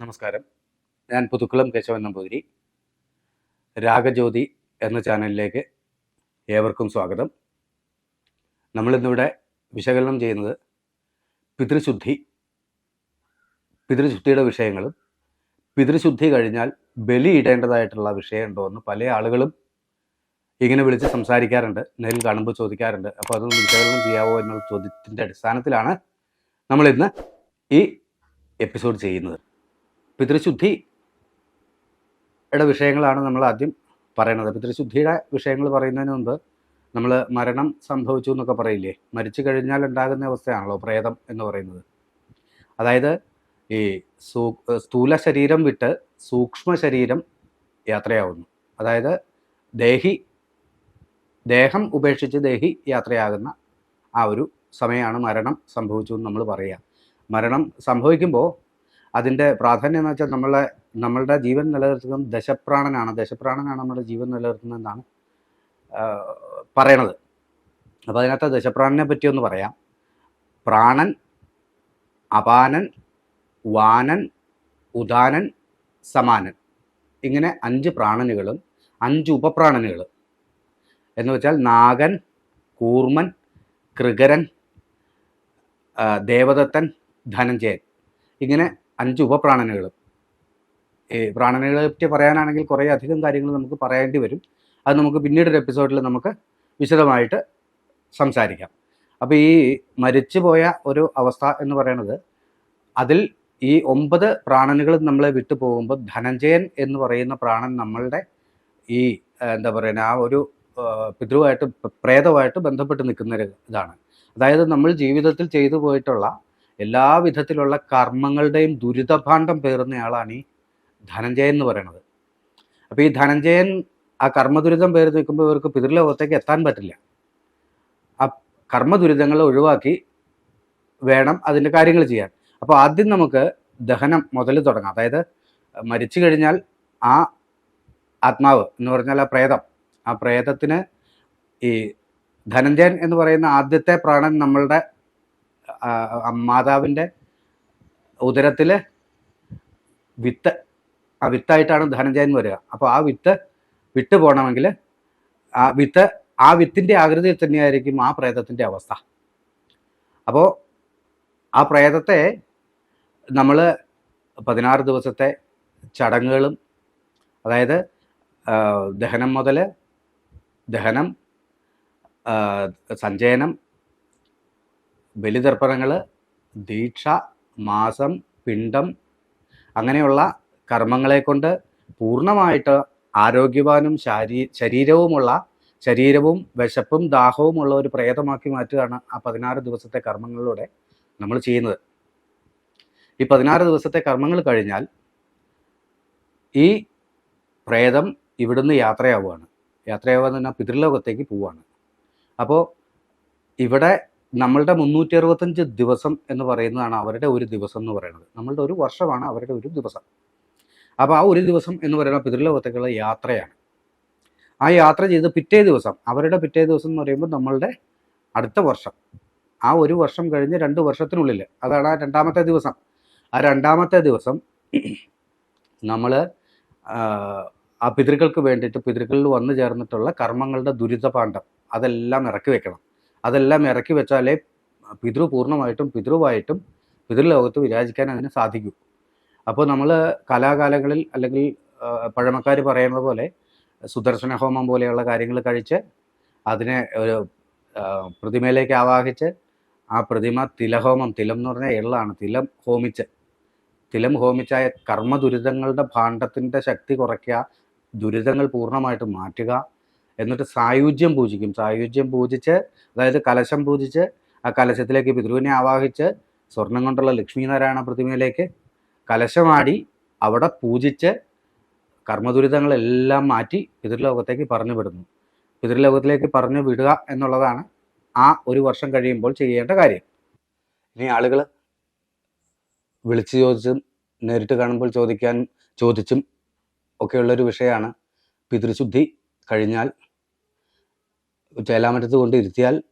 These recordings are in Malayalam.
നമസ്കാരം. ഞാൻ പുതുക്കുളം കേശവൻ നമ്പൂതിരി. രാഗജ്യോതി എന്ന ചാനലിലേക്ക് ഏവർക്കും സ്വാഗതം. നമ്മളിന്നിവിടെ വിശകലനം ചെയ്യുന്നത് പിതൃശുദ്ധി പിതൃശുദ്ധിയുടെ വിഷയങ്ങളും പിതൃശുദ്ധി കഴിഞ്ഞാൽ ബലിയിടേണ്ടതായിട്ടുള്ള വിഷയമുണ്ടോ എന്ന് പല ആളുകളും ഇങ്ങനെ വിളിച്ച് സംസാരിക്കാറുണ്ട് നേരിൽ കാണുമ്പോൾ ചോദിക്കാറുണ്ട്. അപ്പോൾ അതൊന്ന് വിശകലനം ചെയ്യാവോ എന്നുള്ള ചോദ്യത്തിന്റെ അടിസ്ഥാനത്തിലാണ് നമ്മളിന്ന് ഈ എപ്പിസോഡ് ചെയ്യുന്നത്. പിതൃശുദ്ധിയുടെ വിഷയങ്ങളാണ് നമ്മൾ ആദ്യം പറയുന്നത് പിതൃശുദ്ധിയുടെ വിഷയങ്ങൾ പറയുന്നതിന് മുമ്പ് നമ്മൾ മരണം സംഭവിച്ചു എന്നൊക്കെ പറയില്ലേ? മരിച്ചു കഴിഞ്ഞാൽ ഉണ്ടാകുന്ന അവസ്ഥയാണല്ലോ പ്രേതം എന്ന് പറയുന്നത്. അതായത് ഈ സൂ സ്ഥൂല ശരീരം വിട്ട് സൂക്ഷ്മ ശരീരം യാത്രയാവുന്നു. അതായത് ദേഹി ദേഹം ഉപേക്ഷിച്ച് ദേഹി യാത്രയാകുന്ന ആ ഒരു സമയമാണ് മരണം സംഭവിച്ചു എന്ന് നമ്മൾ പറയുക. മരണം സംഭവിക്കുമ്പോൾ അതിന്റെ പ്രാധാന്യം എന്ന് വെച്ചാൽ നമ്മളെ നമ്മളുടെ ജീവൻ നിലനിർത്തുന്നത് ദശപ്രാണനാണ്. ദശപ്രാണനാണ് നമ്മുടെ ജീവൻ നിലനിർത്തുന്നതെന്നാണ് പറയണത്. അപ്പോൾ അതിനകത്ത് ദശപ്രാണനെ പറ്റി ഒന്ന് പറയാം. പ്രാണൻ അപാനൻ വാനൻ ഉദാനൻ സമാനൻ. ഇങ്ങനെ അഞ്ച് പ്രാണനുകളും അഞ്ച് ഉപപ്രാണനുകളും. എന്ന് വെച്ചാൽ നാഗൻ കൂർമൻ കൃകരൻ ദേവദത്തൻ ധനഞ്ജയൻ. ഇങ്ങനെ അഞ്ച് ഉപപ്രാണനകളും. പ്രാണനുകളെ പറ്റി പറയാനാണെങ്കിൽ കുറേ അധികം കാര്യങ്ങൾ നമുക്ക് പറയേണ്ടി വരും. അത് നമുക്ക് പിന്നീട് ഒരു എപ്പിസോഡിൽ നമുക്ക് വിശദമായിട്ട് സംസാരിക്കാം. അപ്പോൾ ഈ മരിച്ചു പോയ ഒരു അവസ്ഥ എന്ന് പറയുന്നത് അതിൽ ഈ ഒമ്പത് പ്രാണനുകൾ നമ്മളെ വിട്ടു പോകുമ്പോൾ ധനഞ്ജയൻ എന്ന് പറയുന്ന പ്രാണൻ നമ്മളുടെ ഈ എന്താ പറയുക ആ ഒരു പിതൃവായിട്ട് പ്രേതമായിട്ട് ബന്ധപ്പെട്ട് നിൽക്കുന്ന ഒരു ഇതാണ്. അതായത് നമ്മൾ ജീവിതത്തിൽ ചെയ്തു പോയിട്ടുള്ള എല്ലാ വിധത്തിലുള്ള കർമ്മങ്ങളുടെയും ദുരിതഭാണ്ഡം പേറുന്നയാളാണ് ഈ ധനഞ്ജയൻ എന്ന് പറയുന്നത്. അപ്പോൾ ഈ ധനഞ്ജയൻ ആ കർമ്മദുരിതം പേര് നിൽക്കുമ്പോൾ ഇവർക്ക് പിതൃലോകത്തേക്ക് എത്താൻ പറ്റില്ല. ആ കർമ്മദുരിതങ്ങൾ ഒഴിവാക്കി വേണം അതിന്റെ കാര്യങ്ങൾ ചെയ്യാൻ. അപ്പോൾ ആദ്യം നമുക്ക് ദഹനം മുതൽ തുടങ്ങാം. അതായത് മരിച്ചു കഴിഞ്ഞാൽ ആ ആത്മാവ് എന്ന് പറഞ്ഞാൽ ആ പ്രേതം ആ പ്രേതത്തിന് ഈ ധനഞ്ജയൻ എന്ന് പറയുന്ന ആദ്യത്തെ പ്രാണൻ നമ്മളുടെ മാതാവിന്റെ ഉദരത്തിൽ വിത്ത് ആ വിത്തായിട്ടാണ് ധനഞ്ജയൻ വരിക. അപ്പോൾ ആ വിത്ത് വിട്ടു പോകണമെങ്കിൽ ആ വിത്ത് ആ വിത്തിന്റെ ആകൃതിയിൽ തന്നെയായിരിക്കും ആ പ്രേതത്തിന്റെ അവസ്ഥ. അപ്പോൾ ആ പ്രേതത്തെ നമ്മൾ പതിനാറ് ദിവസത്തെ ചടങ്ങുകളും അതായത് ദഹനം മുതൽ ദഹനം സഞ്ചയനം ബലിതർപ്പണങ്ങൾ ദീക്ഷ മാസം പിണ്ടം അങ്ങനെയുള്ള കർമ്മങ്ങളെ കൊണ്ട് പൂർണമായിട്ട് ആരോഗ്യവാനും ശാരീ ശരീരവുമുള്ള ശരീരവും വിശപ്പും ദാഹവുമുള്ള ഒരു പ്രേതമാക്കി മാറ്റുകയാണ് ആ പതിനാറ് ദിവസത്തെ കർമ്മങ്ങളിലൂടെ നമ്മൾ ചെയ്യുന്നത്. ഈ പതിനാറ് ദിവസത്തെ കർമ്മങ്ങൾ കഴിഞ്ഞാൽ ഈ പ്രേതം ഇവിടുന്ന് യാത്രയാവുകയാണ്. യാത്രയാവുക പറഞ്ഞാൽ പിതൃലോകത്തേക്ക് പോവുകയാണ്. അപ്പോൾ ഇവിടെ നമ്മളുടെ മുന്നൂറ്റി അറുപത്തഞ്ച് ദിവസം എന്ന് പറയുന്നതാണ് അവരുടെ ഒരു ദിവസം എന്ന് പറയുന്നത്. നമ്മളുടെ ഒരു വർഷമാണ് അവരുടെ ഒരു ദിവസം. അപ്പോൾ ആ ഒരു ദിവസം എന്ന് പറയുന്ന പിതൃലോകത്തേക്കുള്ള യാത്രയാണ്. ആ യാത്ര ചെയ്ത് പിറ്റേ ദിവസം അവരുടെ പിറ്റേ ദിവസം എന്ന് പറയുമ്പോൾ നമ്മളുടെ അടുത്ത വർഷം. ആ ഒരു വർഷം കഴിഞ്ഞ് രണ്ട് വർഷത്തിനുള്ളിൽ അതാണ് ആ രണ്ടാമത്തെ ദിവസം. ആ രണ്ടാമത്തെ ദിവസം നമ്മൾ ആ പിതൃക്കൾക്ക് വേണ്ടിയിട്ട് പിതൃക്കളിൽ വന്നു ചേർന്നിട്ടുള്ള കർമ്മങ്ങളുടെ ദുരിതപാണ്ഡം അതെല്ലാം ഇറക്കി വെക്കണം അതെല്ലാം ഇറക്കി വെച്ചാലേ പിതൃ പൂർണമായിട്ടും പിതൃവായിട്ടും പിതൃലോകത്ത് വിരാജിക്കാൻ അതിന് സാധിക്കൂ. അപ്പോൾ നമ്മൾ കലാകാലങ്ങളിൽ അല്ലെങ്കിൽ പഴമക്കാർ പറയുന്നത് പോലെ സുദർശന ഹോമം പോലെയുള്ള കാര്യങ്ങൾ കഴിച്ച് അതിനെ ഒരു പ്രതിമയിലേക്ക് ആവാഹിച്ച് ആ പ്രതിമ തിലഹോമം തിലം എന്ന് പറഞ്ഞാൽ എള്ളാണ്. തിലം ഹോമിച്ച്. തിലം ഹോമിച്ചായ കർമ്മ ദുരിതങ്ങളുടെ ഭാണ്ഡത്തിന്റെ ശക്തി കുറയ്ക്കുക ദുരിതങ്ങൾ പൂർണമായിട്ട് മാറ്റുക എന്നിട്ട് സായുജ്യം പൂജിക്കും. സായുജ്യം പൂജിച്ച് അതായത് കലശം പൂജിച്ച് ആ കലശത്തിലേക്ക് പിതൃവിനെ ആവാഹിച്ച് സ്വർണം കൊണ്ടുള്ള ലക്ഷ്മീനാരായണ പ്രതിമയിലേക്ക് കലശമാടി അവിടെ പൂജിച്ച് കർമ്മദുരിതങ്ങളെല്ലാം മാറ്റി പിതൃലോകത്തേക്ക് പറഞ്ഞു വിടുന്നു. പിതൃലോകത്തിലേക്ക് പറഞ്ഞു വിടുക എന്നുള്ളതാണ് ആ ഒരു വർഷം കഴിയുമ്പോൾ ചെയ്യേണ്ട കാര്യം. ഇനി ആളുകൾ വിളിച്ചു ചോദിച്ചും നേരിട്ട് കാണുമ്പോൾ ചോദിക്കാൻ ചോദിച്ചും ഒക്കെയുള്ളൊരു വിഷയമാണ്. പിതൃശുദ്ധി കഴിഞ്ഞാൽ ചേലാമറ്റത്ത് കൊണ്ട് ഇരുത്തിയാൽ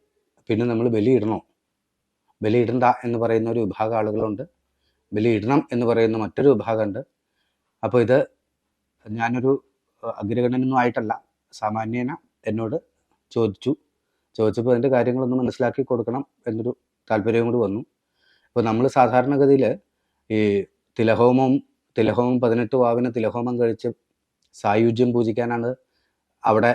പിന്നെ നമ്മൾ ബലിയിടണോ. ബലിയിടണ്ട എന്ന് പറയുന്ന ഒരു വിഭാഗം ആളുകളുണ്ട്. ബലിയിടണം എന്ന് പറയുന്ന മറ്റൊരു വിഭാഗമുണ്ട്. അപ്പോൾ ഇത് ഞാനൊരു അഗ്രഗണനൊന്നും ആയിട്ടല്ല. സാമാന്യേന എന്നോട് ചോദിച്ചു. ചോദിച്ചപ്പോൾ അതിന്റെ കാര്യങ്ങളൊന്ന് മനസ്സിലാക്കി കൊടുക്കണം എന്നൊരു താല്പര്യം കൂടി വന്നു. അപ്പോൾ നമ്മൾ സാധാരണഗതിയിൽ ഈ തിലഹോമം തിലഹോമം പതിനെട്ട് വാവിന് തിലഹോമം കഴിച്ച് സായുജ്യം പൂജിക്കാനാണ് അവിടെ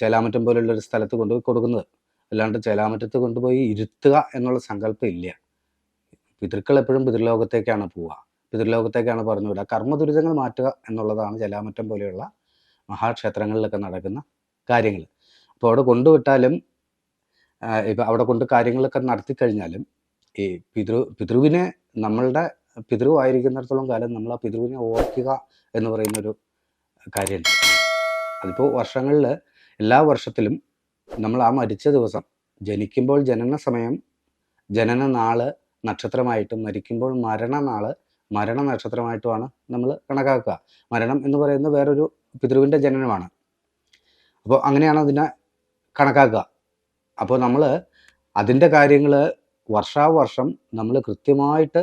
ചേലാമറ്റം പോലുള്ള ഒരു സ്ഥലത്ത് കൊണ്ടുപോയി കൊടുക്കുന്നത്. അല്ലാണ്ട് ചേലാമറ്റത്ത് കൊണ്ടുപോയി ഇരുത്തുക എന്നുള്ള സങ്കല്പം ഇല്ല. പിതൃക്കൾ എപ്പോഴും പിതൃലോകത്തേക്കാണ് പോവുക. പിതൃലോകത്തേക്കാണ് പറഞ്ഞു വിടുക. കർമ്മ ദുരിതങ്ങൾ മാറ്റുക എന്നുള്ളതാണ് ചേലാമറ്റം പോലെയുള്ള മഹാക്ഷേത്രങ്ങളിലൊക്കെ നടക്കുന്ന കാര്യങ്ങൾ. അപ്പോൾ അവിടെ കൊണ്ടുവിട്ടാലും ഇപ്പം അവിടെ കൊണ്ട് കാര്യങ്ങളൊക്കെ നടത്തി കഴിഞ്ഞാലും ഈ പിതൃ പിതൃവിനെ നമ്മളുടെ പിതൃവായിരിക്കുന്നിടത്തോളം കാലം നമ്മൾ ആ പിതൃവിനെ ഓർക്കുക എന്ന് പറയുന്നൊരു കാര്യമുണ്ട്. അതിപ്പോൾ വർഷങ്ങളിൽ എല്ലാ വർഷത്തിലും നമ്മൾ ആ മരിച്ച ദിവസം ജനിക്കുമ്പോൾ ജനന സമയം ജനന നാൾ നക്ഷത്രമായിട്ടും മരിക്കുമ്പോൾ മരണനാൾ മരണ നക്ഷത്രമായിട്ടുമാണ് നമ്മൾ കണക്കാക്കുക. മരണം എന്ന് പറയുന്നത് വേറൊരു പിതൃവിന്റെ ജനനമാണ്. അപ്പോൾ അങ്ങനെയാണ് അതിനെ കണക്കാക്കുക. അപ്പോൾ നമ്മൾ അതിന്റെ കാര്യങ്ങൾ വർഷാവർഷം നമ്മൾ കൃത്യമായിട്ട്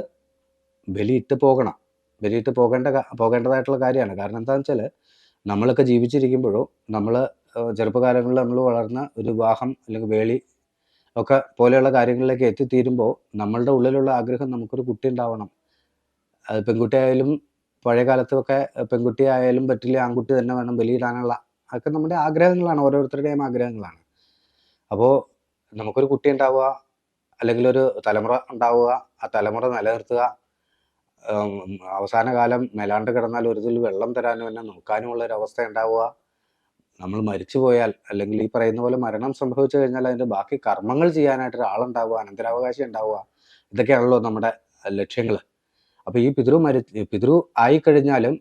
ബലിയിട്ട് പോകണം. ബലിയിട്ട് പോകേണ്ട പോകേണ്ടതായിട്ടുള്ള കാര്യമാണ്. കാരണം എന്താണെന്ന് വെച്ചാൽ നമ്മളൊക്കെ ജീവിച്ചിരിക്കുമ്പോഴോ നമ്മൾ ചെറുപ്പകാലങ്ങളിൽ നമ്മൾ വളർന്ന ഒരു വിവാഹം അല്ലെങ്കിൽ വേളി ഒക്കെ പോലെയുള്ള കാര്യങ്ങളിലേക്ക് എത്തിത്തീരുമ്പോൾ നമ്മളുടെ ഉള്ളിലുള്ള ആഗ്രഹം നമുക്കൊരു കുട്ടി ഉണ്ടാവണം. അത് പെൺകുട്ടിയായാലും പഴയ കാലത്തൊക്കെ പെൺകുട്ടി ആയാലും പറ്റില്ല ആൺകുട്ടി തന്നെ വേണം ബലിയിടാനുള്ള. അതൊക്കെ നമ്മുടെ ആഗ്രഹങ്ങളാണ് ഓരോരുത്തരുടെയും ആഗ്രഹങ്ങളാണ്. അപ്പോൾ നമുക്കൊരു കുട്ടി ഉണ്ടാവുക അല്ലെങ്കിൽ ഒരു തലമുറ ഉണ്ടാവുക ആ തലമുറ നിലനിർത്തുക അവസാന കാലം മേലാണ്ട് കിടന്നാൽ ഒരു തുള്ളി വെള്ളം തരാനും എന്നെ നോക്കാനുമുള്ള ഒരു അവസ്ഥ ഉണ്ടാവുക നമ്മൾ മരിച്ചു പോയാൽ അല്ലെങ്കിൽ ഈ പറയുന്ന പോലെ മരണം സംഭവിച്ചു കഴിഞ്ഞാൽ അതിന്റെ ബാക്കി കർമ്മങ്ങൾ ചെയ്യാനായിട്ട് ഒരാളുണ്ടാവുക അനന്തരാവകാശം ഉണ്ടാവുക ഇതൊക്കെയാണല്ലോ നമ്മുടെ ലക്ഷ്യങ്ങൾ. അപ്പോൾ ഈ പിതൃ മരി പിതൃ ആയിക്കഴിഞ്ഞാലും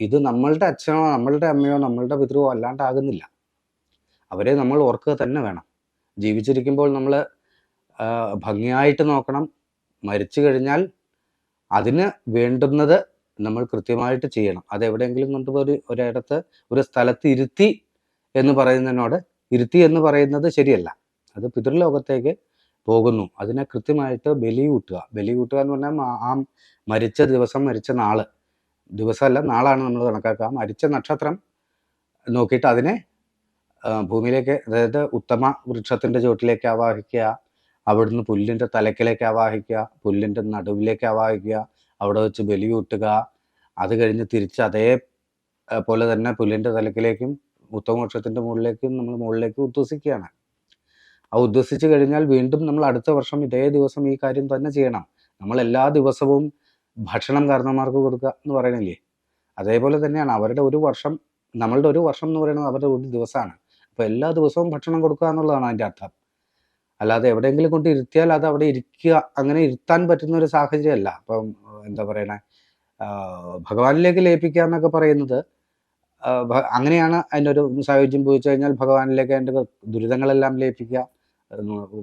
ഇത് നമ്മളുടെ അച്ഛനോ നമ്മളുടെ അമ്മയോ നമ്മളുടെ പിതൃവോ അല്ലാണ്ടാകുന്നില്ല. അവരെ നമ്മൾ ഓർക്കുക തന്നെ വേണം. ജീവിച്ചിരിക്കുമ്പോൾ നമ്മൾ ഭംഗിയായിട്ട് നോക്കണം. മരിച്ചു കഴിഞ്ഞാൽ അതിന് വേണ്ടുന്നത് നമ്മൾ കൃത്യമായിട്ട് ചെയ്യണം. അത് എവിടെയെങ്കിലും കൊണ്ടുപോയി ഒരു ഒരിടത്ത് ഒരു സ്ഥലത്ത് ഇരുത്തി എന്ന് പറയുന്നതിനോട് ഇരുത്തി എന്ന് പറയുന്നത് ശരിയല്ല. അത് പിതൃലോകത്തേക്ക് പോകുന്നു. അതിനെ കൃത്യമായിട്ട് ബലി കൂട്ടുക ബലി കൂട്ടുക എന്ന് പറഞ്ഞാൽ ആ മരിച്ച ദിവസം മരിച്ച നാൾ. ദിവസമല്ല നാളാണ് നമ്മൾ കണക്കാക്കുക. മരിച്ച നക്ഷത്രം നോക്കിയിട്ട് അതിനെ ഭൂമിയിലേക്ക് അതായത് ഉത്തമ വൃക്ഷത്തിന്റെ ചുവട്ടിലേക്ക് ആവാഹിക്കുക. അവിടുന്ന് പുല്ലിന്റെ തലക്കിലേക്ക് ആവാഹിക്കുക പുല്ലിന്റെ നടുവിലേക്ക് ആവാഹിക്കുക അവിടെ വെച്ച് ബലി കൂട്ടുക. അത് കഴിഞ്ഞ് തിരിച്ച് അതേ പോലെ തന്നെ പുല്ലിന്റെ തലക്കിലേക്കും ഉത്തമോക്ഷത്തിന്റെ മുകളിലേക്കും നമ്മൾ മുകളിലേക്ക് ഉദ്വസിക്കുകയാണ്. ആ ഉദ്വസിച്ച് കഴിഞ്ഞാൽ വീണ്ടും നമ്മൾ അടുത്ത വർഷം ഇതേ ദിവസം ഈ കാര്യം തന്നെ ചെയ്യണം. നമ്മൾ എല്ലാ ദിവസവും ഭക്ഷണം കാരണന്മാർക്ക് കൊടുക്കുക എന്ന് പറയണില്ലേ? അതേപോലെ തന്നെയാണ് അവരുടെ ഒരു വർഷം നമ്മളുടെ ഒരു വർഷം എന്ന് പറയുന്നത് അവരുടെ ഒരു ദിവസമാണ്. അപ്പോൾ എല്ലാ ദിവസവും ഭക്ഷണം കൊടുക്കുക എന്നുള്ളതാണ് അതിന്റെ അർത്ഥം. അല്ലാതെ എവിടെയെങ്കിലും കൊണ്ട് ഇരുത്തിയാൽ അത് അവിടെ ഇരിക്കുക അങ്ങനെ ഇരുത്താൻ പറ്റുന്ന ഒരു സാഹചര്യമല്ല. അപ്പം എന്താ പറയണേ ഭഗവാനിലേക്ക് ലയിപ്പിക്കുക എന്നൊക്കെ പറയുന്നത് അങ്ങനെയാണ് അതിന്റെ ഒരു സായുജ്യം പോയിച്ചു കഴിഞ്ഞാൽ ഭഗവാനിലേക്ക് അതിന്റെ ദുരിതങ്ങളെല്ലാം ലയിപ്പിക്കുക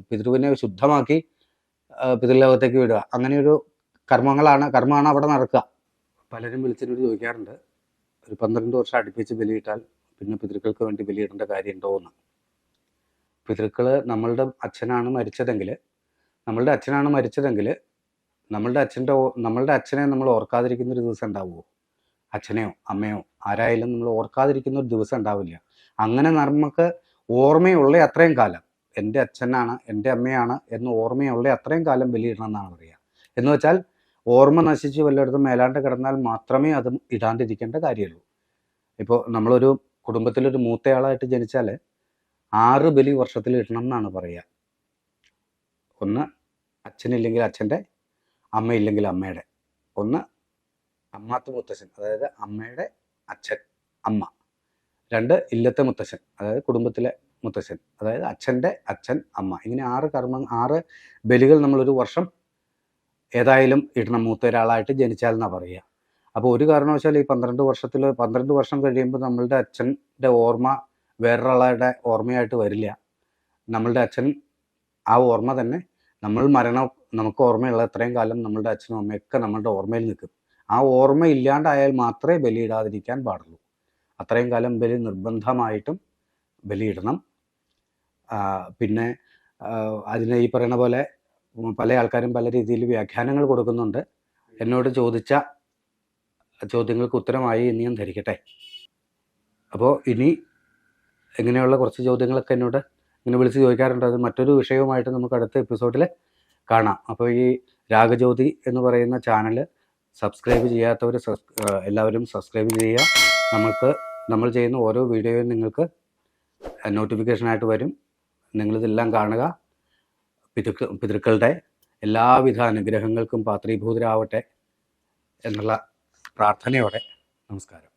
പിതൃവിനെ ശുദ്ധമാക്കി പിതൃലോകത്തേക്ക് വിടുക. അങ്ങനെയൊരു കർമ്മങ്ങളാണ് കർമ്മമാണ് അവിടെ നടക്കുക. പലരും വിളിച്ചിട്ട് ചോദിക്കാറുണ്ട് ഒരു പന്ത്രണ്ട് വർഷം അടുപ്പിച്ച് ബലിയിട്ടാൽ പിന്നെ പിതൃക്കൾക്ക് വേണ്ടി ബലിയിടേണ്ട കാര്യമുണ്ടോ എന്ന് പിതൃക്കൾ നമ്മളുടെ അച്ഛനാണ് മരിച്ചതെങ്കിൽ നമ്മളുടെ അച്ഛനാണ് മരിച്ചതെങ്കിൽ നമ്മളുടെ അച്ഛന്റെ നമ്മളുടെ അച്ഛനെ നമ്മൾ ഓർക്കാതിരിക്കുന്ന ഒരു ദിവസം ഉണ്ടാവുമോ? അച്ഛനെയോ അമ്മയോ ആരായാലും നമ്മൾ ഓർക്കാതിരിക്കുന്ന ഒരു ദിവസം ഉണ്ടാവില്ല. അങ്ങനെ നമുക്ക് ഓർമ്മയുള്ള അത്രയും കാലം എന്റെ അച്ഛനാണ് എന്റെ അമ്മയാണ് എന്ന് ഓർമ്മയുള്ള അത്രയും കാലം ബലിയിടണം എന്നാണ് പറയുക. എന്ന് വെച്ചാൽ ഓർമ്മ നശിച്ച് വല്ലയിടത്തും മേലാണ്ട് കിടന്നാൽ മാത്രമേ അത് ഇടാണ്ടിരിക്കേണ്ട കാര്യമുള്ളൂ. ഇപ്പോൾ നമ്മളൊരു കുടുംബത്തിലൊരു മൂത്തയാളായിട്ട് ജനിച്ചാൽ ആറ് ബലി വർഷത്തിൽ ഇടണം എന്നാണ് പറയുക. ഒന്ന് അച്ഛനില്ലെങ്കിൽ അച്ഛന്റെ അമ്മയില്ലെങ്കിൽ അമ്മയുടെ. ഒന്ന് അമ്മാത്ത മുത്തശ്ശൻ അതായത് അമ്മയുടെ അച്ഛൻ അമ്മ. രണ്ട് ഇല്ലത്തെ മുത്തശ്ശൻ അതായത് കുടുംബത്തിലെ മുത്തശ്ശൻ അതായത് അച്ഛന്റെ അച്ഛൻ അമ്മ. ഇങ്ങനെ ആറ് കർമ്മ ആറ് ബലികൾ നമ്മളൊരു വർഷം ഏതായാലും ഇടണം മൂത്ത ഒരാളായിട്ട് ജനിച്ചാൽ പറയുക. അപ്പോൾ ഒരു കാരണവശാലും ഈ പന്ത്രണ്ട് വർഷത്തിൽ പന്ത്രണ്ട് വർഷം കഴിയുമ്പോൾ നമ്മളുടെ അച്ഛന്റെ ഓർമ്മ വേറൊരാളുടെ ഓർമ്മയായിട്ട് വരില്ല. നമ്മളുടെ അച്ഛൻ ആ ഓർമ്മ തന്നെ നമ്മൾ മരണം നമുക്ക് ഓർമ്മയുള്ള എത്രയും കാലം നമ്മളുടെ അച്ഛനും അമ്മയൊക്കെ നമ്മളുടെ ഓർമ്മയിൽ നിൽക്കും. ആ ഓർമ്മ ഇല്ലാണ്ടായാൽ മാത്രമേ ബലിയിടാതിരിക്കാൻ പാടുള്ളൂ. അത്രയും കാലം ബലി നിർബന്ധമായിട്ടും ബലിയിടണം. പിന്നെ അതിനെ ഈ പറയുന്ന പോലെ പല ആൾക്കാരും പല രീതിയിൽ വ്യാഖ്യാനങ്ങൾ കൊടുക്കുന്നുണ്ട്. എന്നോട് ചോദിച്ച ചോദ്യങ്ങൾക്ക് ഉത്തരമായി ഞാൻ ധരിക്കട്ടെ. അപ്പോൾ ഇനി ഇങ്ങനെയുള്ള കുറച്ച് ചോദ്യങ്ങളൊക്കെ എന്നോട് ഇങ്ങനെ വിളിച്ച് ചോദിക്കാറുണ്ട്. അത് മറ്റൊരു വിഷയവുമായിട്ട് നമുക്ക് അടുത്ത എപ്പിസോഡിൽ കാണാം. അപ്പോൾ ഈ രാഗജ്യോതി എന്ന് പറയുന്ന ചാനൽ സബ്സ്ക്രൈബ് ചെയ്യാത്തവർ എല്ലാവരും സബ്സ്ക്രൈബ് ചെയ്യുക. നമുക്ക് നമ്മൾ ചെയ്യുന്ന ഓരോ വീഡിയോയും നിങ്ങൾക്ക് നോട്ടിഫിക്കേഷനായിട്ട് വരും. നിങ്ങളിതെല്ലാം കാണുക. പിതൃക്ക പിതൃക്കളുടെ എല്ലാവിധ അനുഗ്രഹങ്ങൾക്കും പാത്രീഭൂതരാവട്ടെ എന്നുള്ള പ്രാർത്ഥനയോടെ നമസ്കാരം.